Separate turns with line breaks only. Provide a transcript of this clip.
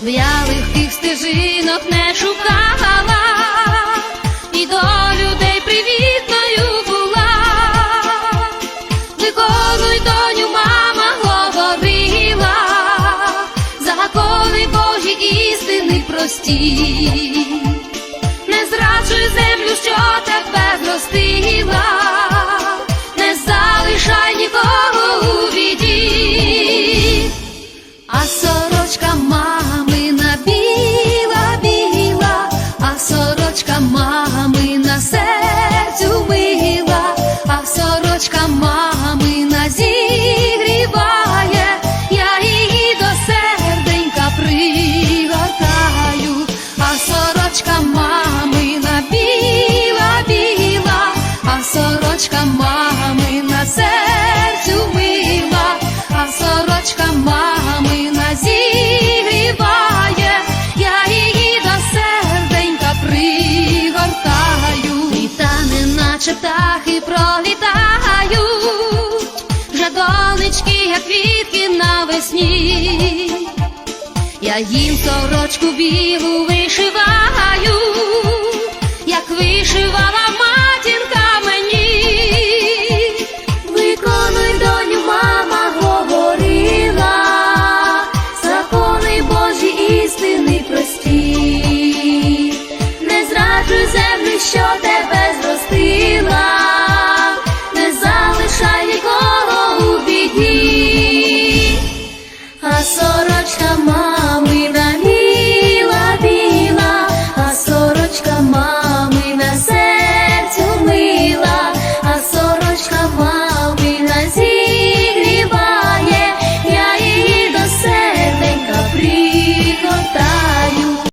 щоб я легких стежинок не шукала, і до людей привітною була, виконуй доню, мама говорила, закони Божі істини прості. Сорочка мамина серцю мила, а сорочка мамина зігріває, я її до серденька пригортаю, літа неначе птахи пролітають, вже донечки, як квітки навесні. Я їм сорочку білу sure that